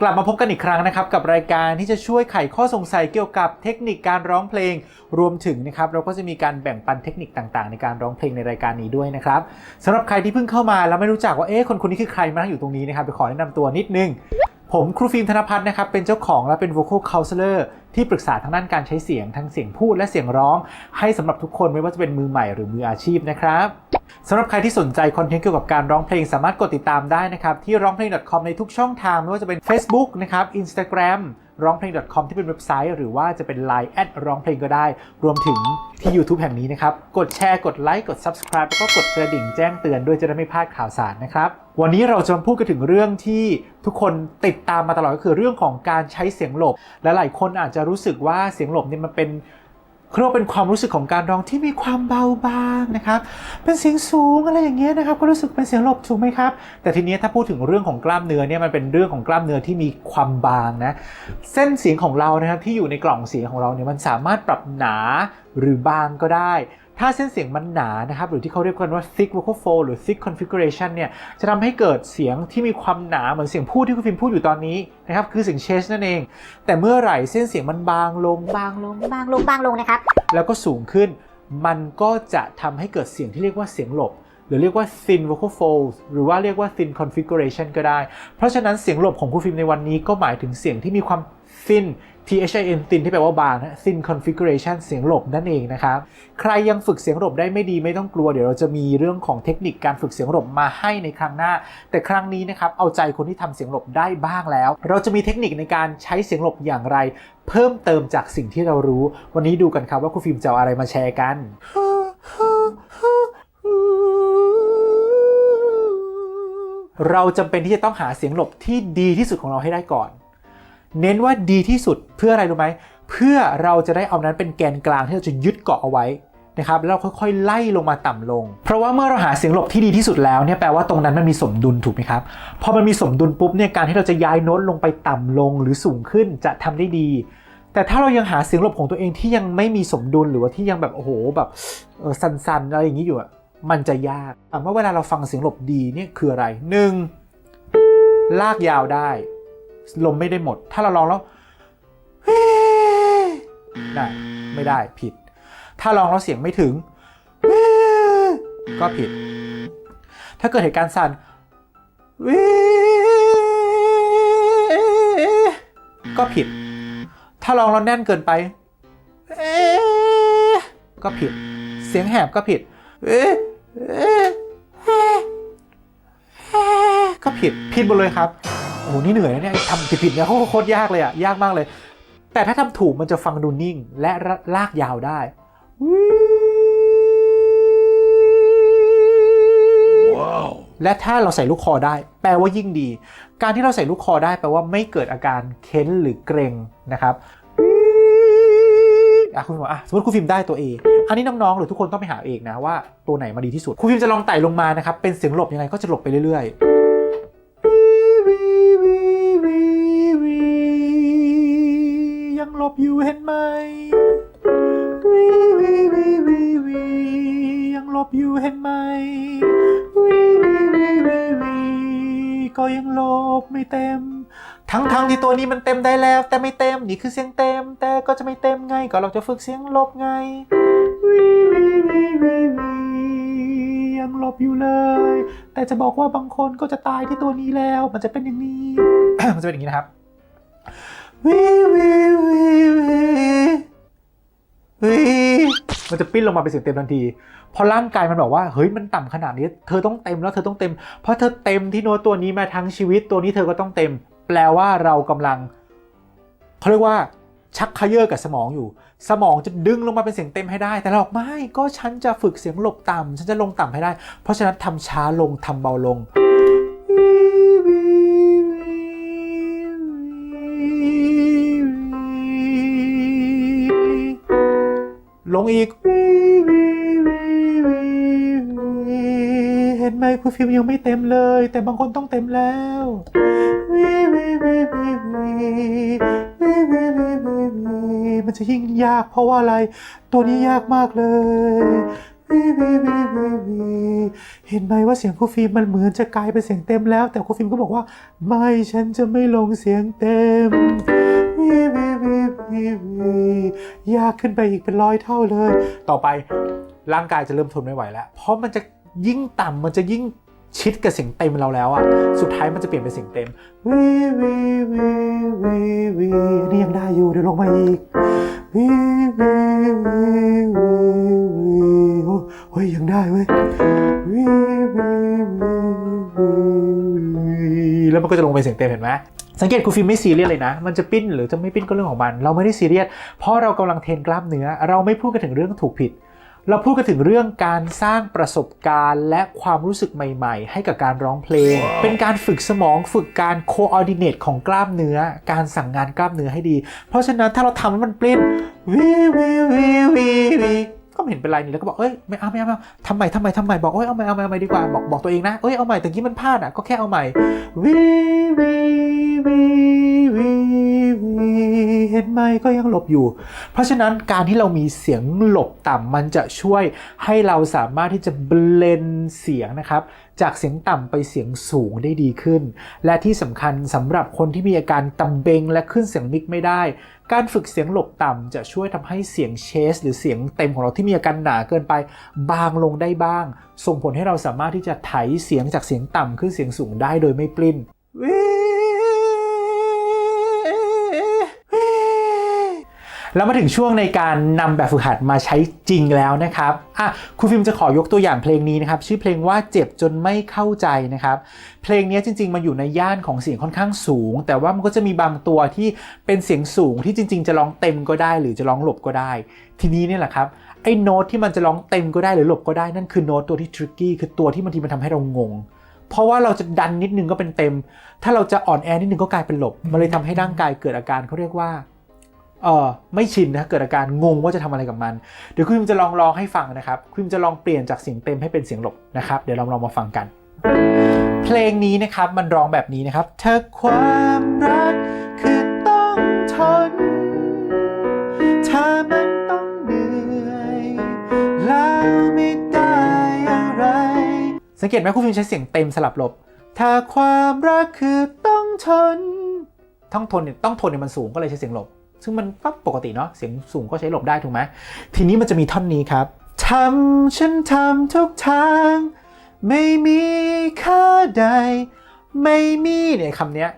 กลับมาพบกันอีกครั้งนะครับกับรายการที่จะช่วยไขข้อสงสัยเกี่ยวกับเทคนิคการร้องเพลง รวมถึงนะครับเราก็จะมีการแบ่งปันเทคนิคต่างๆ ในการร้องเพลงในรายการนี้ด้วยนะครับสำหรับใครที่เพิ่งเข้ามาแล้วไม่รู้จักว่าเอ๊ะคนคนนี้คือใครมานั่งอยู่ตรงนี้นะครับไปขอแนะนำตัวนิดนึง ผมครูฟิล์มธนพัฒน์นะครับเป็นเจ้าของและเป็น vocal counselor ที่ปรึกษาทางด้านการใช้เสียงทั้งเสียงพูดและเสียงร้อง ให้สำหรับทุกคนไม่ว่าจะเป็นมือใหม่หรือมืออาชีพนะครับ สำหรับใครที่สนใจคอนเทนต์เกี่ยวกับการร้องเพลงสามารถกดติดตามได้นะครับ ที่ร้องเพลง .com ในทุกช่องทาง ไม่ว่าจะเป็น Facebook นะครับ Instagram ร้องเพลง .com ที่เป็นเว็บไซต์ หรือว่าจะเป็น Line แอดร้องเพลงก็ได้ รวมถึงที่ YouTube แห่งนี้นะครับ กดแชร์ กดไลค์ กด Subscribe แล้วก็กดกระดิ่งแจ้งเตือนด้วยจะได้ไม่พลาดข่าวสารนะครับ วันนี้เราจะมาพูดกันถึงเรื่องที่ทุกคนติดตามมาตลอดก็คือเรื่องของการใช้เสียงหลบ และหลายคนอาจจะรู้สึกว่าเสียงหลบเนี่ยมันเป็น เขาเรียกว่าเป็นความรู้สึกของการร้องที่มีความเบาบางนะครับ เป็นเสียงสูงอะไรอย่างเงี้ยนะครับก็รู้สึกเป็นเสียงหลบถูกไหมครับ แต่ทีเนี้ยถ้าพูดถึงเรื่องของกล้ามเนื้อเนี่ยมันเป็นเรื่องของกล้ามเนื้อที่มีความบางนะ เส้นเสียงของเรานะครับที่อยู่ในกล่องเสียงของเราเนี่ยมันสามารถปรับหนาหรือบางก็ได้ ถ้าเส้นเสียงมันหนานะครับหรือที่เขาเรียกกันว่า thick vocal fold หรือ thick configuration เนี่ยจะทำให้เกิดเสียงที่มีความหนาเหมือนเสียงพูดที่คุณฟิล์มพูดอยู่ตอนนี้นะครับคือเสียงเชสนั่นเอง แต่เมื่อไหร่เส้นเสียงมันบางลงบางลงบางลงบางลงนะครับแล้วก็สูงขึ้น มันก็จะทำให้เกิดเสียงที่เรียกว่าเสียงหลบหรือเรียกว่า thin vocal folds หรือว่าเรียกว่า thin configuration ก็ได้ เพราะฉะนั้นเสียงหลบของครูฟิล์มในวันนี้ก็หมายถึงเสียงที่มีความ thin T H I N thin ที่แปลว่าบางนะ thin configuration เสียงหลบนั่นเองนะครับ ใครยังฝึกเสียงหลบได้ไม่ดีไม่ต้องกลัว เดี๋ยวเราจะมีเรื่องของเทคนิคการฝึกเสียงหลบมาให้ในครั้งหน้า แต่ครั้งนี้นะครับเอาใจคนที่ทำเสียงหลบได้บ้างแล้ว เราจะมีเทคนิคในการใช้เสียงหลบอย่างไร เพิ่มเติมจากสิ่งที่เรารู้ วันนี้ดูกันครับว่าครูฟิล์มจะเอาอะไรมาแชร์กันเราจำเป็นที่จะต้องหาเสียงหลบที่ดีที่สุดของเราให้ได้ก่อน เน้นว่าดีที่สุดเพื่ออะไรรู้ไหม เพื่อเราจะได้เอานั้นเป็นแกนกลางที่เราจะยึดเกาะเอาไว้นะครับแล้วเราค่อยๆ ไล่ลงมาต่ำลง เพราะว่าเมื่อเราหาเสียงหลบที่ดีที่สุดแล้วเนี่ยแปลว่าตรงนั้นมันมีสมดุลถูกไหมครับ พอมันมีสมดุลปุ๊บเนี่ยการที่เราจะย้ายโน้ตลงไปต่ำลง หรือสูงขึ้นจะทำได้ดี แต่ถ้าเรายังหาเสียงหลบของตัวเองที่ยังไม่มีสมดุลหรือว่าที่ยังแบบโอ้โหแบบสันๆอะไรอย่างนี้อยู่อะมันจะยากอะเมื่อเวลาเราฟังเสียงหลบดีเนี่ยคืออะไรหนึ่งลากยาวได้ ลมไม่ได้หมด ถ้าเราลองแล้วได้ไม่ได้ผิด ถ้าลองแล้วเสียงไม่ถึง ก็ผิด ถ้าเกิดเหตุการณ์สั่นก็ผิด ถ้าลองแล้วแน่นเกินไป ก็ผิด เสียงแหบก็ผิด ก็ผิด ผิดหมดเลยครับ โอ้โหนี่เหนื่อยนะเนี่ยทำผิดๆเนี่ยโคตรยากเลยอะยากมากเลย แต่ถ้าทำถูกมันจะฟังดูนิ่งและลากยาวได้และถ้าเราใส่ลูกคอได้ แปลว่ายิ่งดี การที่เราใส่ลูกคอได้แปลว่าไม่เกิดอาการเค้นหรือเกรงนะครับอะคุณบอกอะสมมติครูฟิล์มได้ตัว A อันนี้น้องๆ หรือทุกคนต้องไปหาเองนะว่าตัวไหนมาดีที่สุดครูฟิล์มจะลองไต่ลงมานะครับ เป็นเสียงหลบยังไงก็จะหลบไปเรื่อยๆ หลบอยู่เห็นไหมวีวีวีวีวียังหลบอยู่เห็นไหมวีวีวีวีวีก็ยังหลบไม่เต็ม ทั้งทั้งที่ตัวนี้มันเต็มได้แล้ว แต่ไม่เต็มนี่คือเสียงเต็ม แต่ก็จะไม่เต็มไงก็เราจะฝึกเสียงหลบไงวีวีวีวีวียังหลบอยู่เลย แต่จะบอกว่าบางคนก็จะตายที่ตัวนี้แล้ว มันจะเป็นอย่างนี้ มันจะเป็นอย่างนี้นะครับ วีวีวีวีวีมันจะปิ้นลงมาเป็นเสียงเต็มทันที พอร่างกายมันบอกว่า เฮ้ยมันต่ำขนาดนี้ เธอต้องเต็มแล้วเธอต้องเต็ม เพราะเธอเต็มที่โน้ตตัวนี้มาทั้งชีวิตตัวนี้เธอก็ต้องเต็ม แปลว่าเรากำลังเขาเรียกว่าชักขยเยอกับสมองอยู่ สมองจะดึงลงมาเป็นเสียงเต็มให้ได้ แต่เราบอกไม่ก็ฉันจะฝึกเสียงหลบต่ำฉันจะลงต่ำให้ได้ เพราะฉะนั้นทำช้าลงทำเบาลง อีกเห็นไหมคุณฟิล์มยังไม่เต็มเลย แต่บางคนต้องเต็มแล้วมันจะยิ่งยากเพราะว่าอะไร ตัวนี้ยากมากเลยวีวีวีวีวีเห็นไหมว่าเสียงครูฟิล์มมันเหมือนจะกลายเป็นเสียงเต็มแล้ว แต่ครูฟิล์มก็บอกว่า ไม่ฉันจะไม่ลงเสียงเต็ม ยากขึ้นไปอีกเป็นร้อยเท่าเลย ต่อไปร่างกายจะเริ่มทนไม่ไหวแล้ว เพราะมันจะยิ่งต่ำมันจะยิ่งชิดกับเสียงเต็มเราแล้วอะสุดท้ายมันจะเปลี่ยนเป็นเสียงเต็มวีวีวีวีวีนี่ยังได้อยู่เดี๋ยวลงมาอีกวีวีวีวีวีโอ้ยยังได้เว้ยวีวีวีวีแล้วมันก็จะลงไปเสียงเต็มเห็นไหม สังเกตครูฟิล์มไม่ซีเรียสเลยนะ มันจะปิ้นหรือจะไม่ปิ้นก็เรื่องของมัน เราไม่ได้ซีเรียส เพราะเรากำลังเทรนกล้ามเนื้อ เราไม่พูดกันถึงเรื่องถูกผิด เราพูดกันถึงเรื่องการสร้างประสบการณ์ และความรู้สึกใหม่ ๆ ให้กับการร้องเพลงเป็นการฝึกสมองฝึกการโคออดิเนตของกล้ามเนื้อ การสั่งงานกล้ามเนื้อให้ดี เพราะฉะนั้นถ้าเราทำให้มันปลิ้นวีวีวีวีวี ก็ไม่เห็นเป็นไรนี่แล้วก็บอกเอ้ยไม่เอาไม่เอาไม่เอาทำใหม่ทำใหม่ทำใหม่บอกเอ้ยเอาใหม่เอาใหม่เอาใหม่ดีกว่าบอกบอกตัวเองนะเอ้ยเอาใหม่แต่กี้มันพลาดอะก็แค่เอาใหม่วีวีวีวี ไมก็ยังหลบอยู่ เพราะฉะนั้นการที่เรามีเสียงหลบต่ำมันจะช่วยให้เราสามารถที่จะเบลนเสียงนะครับ จากเสียงต่ำไปเสียงสูงได้ดีขึ้น และที่สำคัญสำหรับคนที่มีอาการตำเบงและขึ้นเสียงมิกไม่ได้ การฝึกเสียงหลบต่ำจะช่วยทำให้เสียงเชส หรือเสียงเต็มของเราที่มีอาการหนาเกินไป บางลงได้บ้าง ส่งผลให้เราสามารถที่จะไถเสียงจากเสียงต่ำขึ้นเสียงสูงได้โดยไม่ปลิ้น แล้วมาถึงช่วงในการนำแบบฝึกหัดมาใช้จริงแล้วนะครับอะครูฟิล์มจะขอยกตัวอย่างเพลงนี้นะครับ ชื่อเพลงว่าเจ็บจนไม่เข้าใจนะครับ เพลงนี้จริง ๆมาอยู่ในย่านของเสียงค่อนข้างสูง แต่ว่ามันก็จะมีบางตัวที่เป็นเสียงสูงที่จริง ๆ จะร้องเต็มก็ได้ หรือจะร้องหลบก็ได้ ทีนี้เนี่ยแหละครับไอ้โน้ตที่มันจะร้องเต็มก็ได้หรือหลบก็ได้นั่นคือโน้ตตัวที่ทริกกี้คือตัวที่บางทีมันทำให้เรางงเพราะว่าเราจะดันนิดนึงก็เป็นเต็ม ถ้าเราจะอ่อนแอนิดนึงก็กลายเป็นหลบ มันเลยทำให้ร่างกายเกิดอาการเขาเรียกว่า เออไม่ชินนะเกิดอาการงงว่าจะทำอะไรกับมัน เดี๋ยวคุณพิมจะลองร้องให้ฟังนะครับ คุณพิมจะลองเปลี่ยนจากเสียงเต็มให้เป็นเสียงหลบนะครับ เดี๋ยวเราลองมาฟังกัน เพลงนี้นะครับมันร้องแบบนี้นะครับ เธอความรักคือต้องทนถ้ามันต้องเหนื่อยแล้วไม่ได้อะไร สังเกตไหมคุณพิมใช้เสียงเต็มสลับหลบ ถ้าความรักคือต้องทนต้องทนเนี่ยต้องทนเนี่ยมันสูงก็เลยใช้เสียงหลบ ซึ่งมันก็ปกติเนาะเสียงสูงก็ใช้หลบได้ถูกไหมทีนี้มันจะมีท่อนนี้ครับทำฉันทำทุกทาง ไม่มีค่าใด ไม่มีเนี่ยคำเนี้ย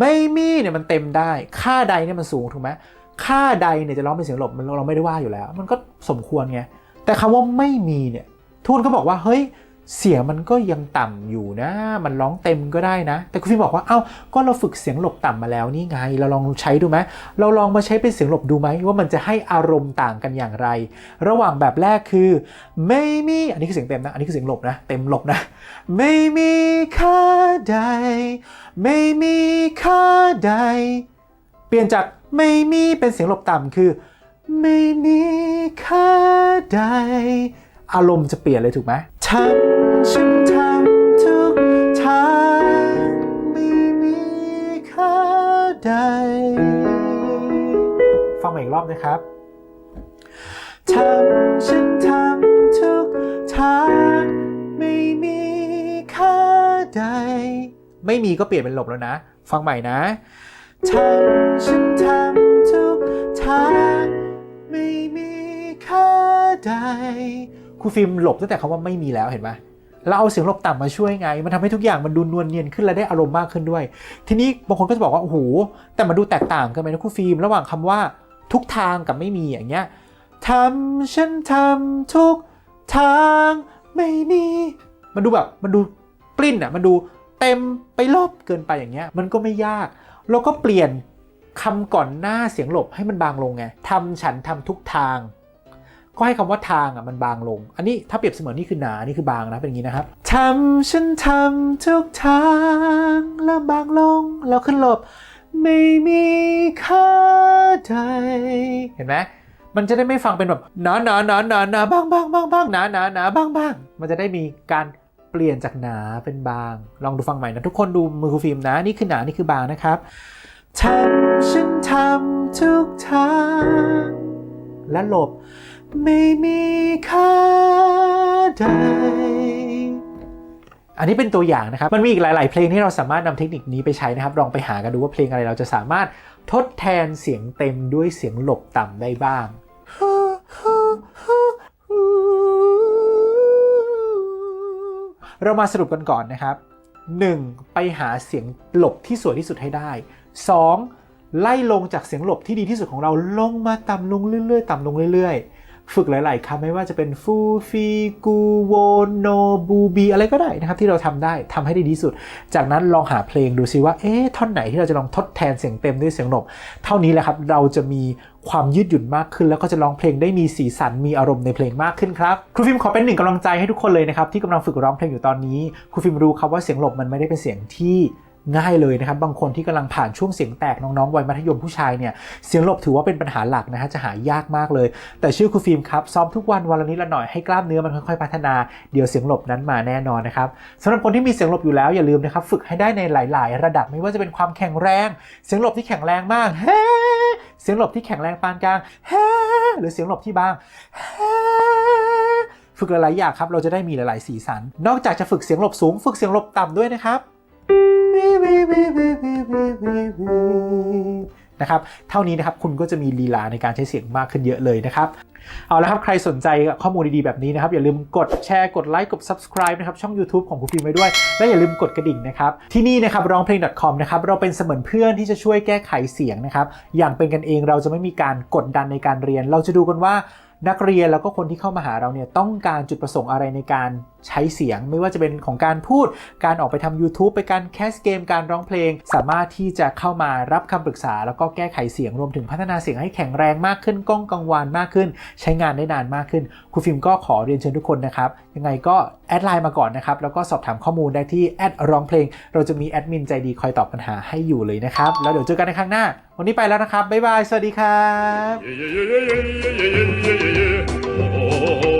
ไม่มีเนี่ยมันเต็มได้ ค่าใดเนี่ยมันสูงถูกไหมค่าใดเนี่ยจะร้องเป็นเสียงหลบมันเราไม่ได้ว่าอยู่แล้ว มันก็สมควรไงแต่คำว่าไม่มีเนี่ยทุนก็บอกว่าเฮ้ย เสียงมันก็ยังต่ำอยู่นะ มันร้องเต็มก็ได้นะ แต่คุณฟิล์มบอกว่า เอ้า ก็เราฝึกเสียงหลบต่ำมาแล้วนี่ไง เราลองใช้ดูไหมเราลองมาใช้เป็นเสียงหลบดูไหมว่ามันจะให้อารมณ์ต่างกันอย่างไร ระหว่างแบบแรกคือ ไม่มี อันนี้คือเสียงเต็มนะ อันนี้คือเสียงหลบนะ เต็มหลบนะ ไม่มีค่าใด ไม่มีค่าใด เปลี่ยนจากไม่มีเป็นเสียงหลบต่ำคือ ไม่มีค่าใด อารมณ์จะเปลี่ยนเลยถูกไหมทำ ฉันทำทุกทางไม่มีค่าใด ฟังใหม่อีกรอบนะครับ ทำฉันทำทุกทางไม่มีค่าใด ไม่มีก็เปลี่ยนเป็นหลบแล้วนะ ฟังใหม่นะ ทำฉันทำทุกทางไม่มีค่าใดครูฟิล์มหลบตั้งแต่คำว่าไม่มีแล้วเห็นไหม เราเอาเสียงหลบต่ำมาช่วยไง มันทำให้ทุกอย่างมันดูนวลเนียนขึ้นและได้อารมณ์มากขึ้นด้วย ทีนี้บางคนก็จะบอกว่าโอ้โหแต่มันดูแตกต่างกันไหมนะครูฟิล์มระหว่างคำว่าทุกทางกับไม่มีอย่างเงี้ยทำฉันทำทุกทางไม่มีมันดูแบบมันดูปลิ้นอะมันดูเต็มไปรอบเกินไปอย่างเงี้ยมันก็ไม่ยากเราก็เปลี่ยนคำก่อนหน้าเสียงหลบให้มันบางลงไงทำฉันทำทุกทาง ก็ให้คำว่าทางอะมันบางลง อันนี้ถ้าเปรียบเสมือนนี่คือหนา นี่คือบางนะ เป็นอย่างนี้นะครับทำฉันทำทุกทางแล้วบางลง แล้วขึ้นหลบ ไม่มีค่าใด เห็นไหมมันจะได้ไม่ฟังเป็นแบบหนาหนาหนาหนาหนาบางบางบางบางหนาหนาหนาบางบางมันจะได้มีการเปลี่ยนจากหนาเป็นบาง ลองดูฟังใหม่นะทุกคนดูมือครูฟิล์มนะ นี่คือหนา นี่คือบางนะครับทำฉันทำทุกทางและหลบ ไม่มีค่าอันนี้เป็นตัวอย่างนะครับ มันมีอีกหลาย ๆ เพลงที่เราสามารถนำเทคนิคนี้ไปใช้นะครับ ลองไปหากันดูว่าเพลงอะไรเราจะสามารถทดแทนเสียงเต็มด้วยเสียงหลบต่ำได้บ้างเรามาสรุปกันก่อนนะครับ 1. ไปหาเสียงหลบที่สวยที่สุดให้ได้ 2. ไล่ลงจากเสียงหลบที่ดีที่สุดของเราลงมาต่ำลงเรื่อยๆ ต่ำลงเรื่อยๆ ฝึกหลาย ๆคำไม่ว่าจะเป็นฟูฟีกูโวโนบูบีอะไรก็ได้นะครับ ที่เราทำได้ทำให้ได้ดีสุด จากนั้นลองหาเพลงดูซิว่าเอ๊ะท่อนไหนที่เราจะลองทดแทนเสียงเต็มด้วยเสียงหลบเท่านี้แหละครับ เราจะมีความยืดหยุ่นมากขึ้น แล้วก็จะร้องเพลงได้มีสีสันมีอารมณ์ในเพลงมากขึ้นครับครูฟิล์มขอเป็นหนึ่งกำลังใจให้ทุกคนเลยนะครับที่กำลังฝึกร้องเพลงอยู่ตอนนี้ครูฟิล์มรู้ครับว่าเสียงหลบมันไม่ได้เป็นเสียงที่ ง่ายเลยนะครับ บางคนที่กำลังผ่านช่วงเสียงแตกน้องๆวัยมัธยมผู้ชายเนี่ยเสียงหลบถือว่าเป็นปัญหาหลักนะฮะจะหายากมากเลย แต่ชื่อครูฟิล์มครับซ้อมทุกวันวันละนิดละหน่อยให้กล้ามเนื้อมันค่อยๆพัฒนาเดี๋ยวเสียงหลบนั้นมาแน่นอนนะครับสำหรับคนที่มีเสียงหลบอยู่แล้วอย่าลืมนะครับฝึกให้ได้ในหลาย ๆ ระดับไม่ว่าจะเป็นความแข็งแรง เสียงหลบที่แข็งแรงมากเฮ้เสียงหลบที่แข็งแรงปานกลางเฮ้หรือเสียงหลบที่บางฝึกหลายๆอย่างครับเราจะได้มีหลาย ๆ สีสัน นอกจากจะฝึกเสียงหลบสูง ฝึกเสียงหลบต่ำด้วยนะครับ นะครับเท่านี้นะครับคุณก็จะมีลีลาในการใช้เสียงมากขึ้นเยอะเลยนะครับ เอาละครับใครสนใจข้อมูลดีๆแบบนี้นะครับ อย่าลืมกดแชร์กดไลค์กด subscribe นะครับ ช่อง YouTube ของครูฟิล์มไว้ด้วย และอย่าลืมกดกระดิ่งนะครับ ที่นี่นะครับร้องเพลง .com นะครับเราเป็นเสมือนเพื่อนที่จะช่วยแก้ไขเสียงนะครับอย่างเป็นกันเองเราจะไม่มีการกดดันในการเรียน เราจะดูกันว่านักเรียนแล้วก็คนที่เข้ามาหาเราเนี่ยต้องการจุดประสงค์อะไรในการ ใช้เสียงไม่ว่าจะเป็นของการพูด การออกไปทำ YouTube ไปการแคสเกม การร้องเพลง สามารถที่จะเข้ามารับคำปรึกษา แล้วก็แก้ไขเสียงรวมถึงพัฒนาเสียงให้แข็งแรงมากขึ้นก้องกังวานมากขึ้น ใช้งานได้นานมากขึ้นครูฟิล์มก็ขอเรียนเชิญทุกคนนะครับ ยังไงก็แอดไลน์มาก่อนนะครับ แล้วก็สอบถามข้อมูลได้ที่แอดร้องเพลง เราจะมีแอดมินใจดีคอยตอบปัญหาให้อยู่เลยนะครับ แล้วเดี๋ยวเจอกันในครั้งหน้า วันนี้ไปแล้วนะครับบ๊ายบายสวัสดีครับ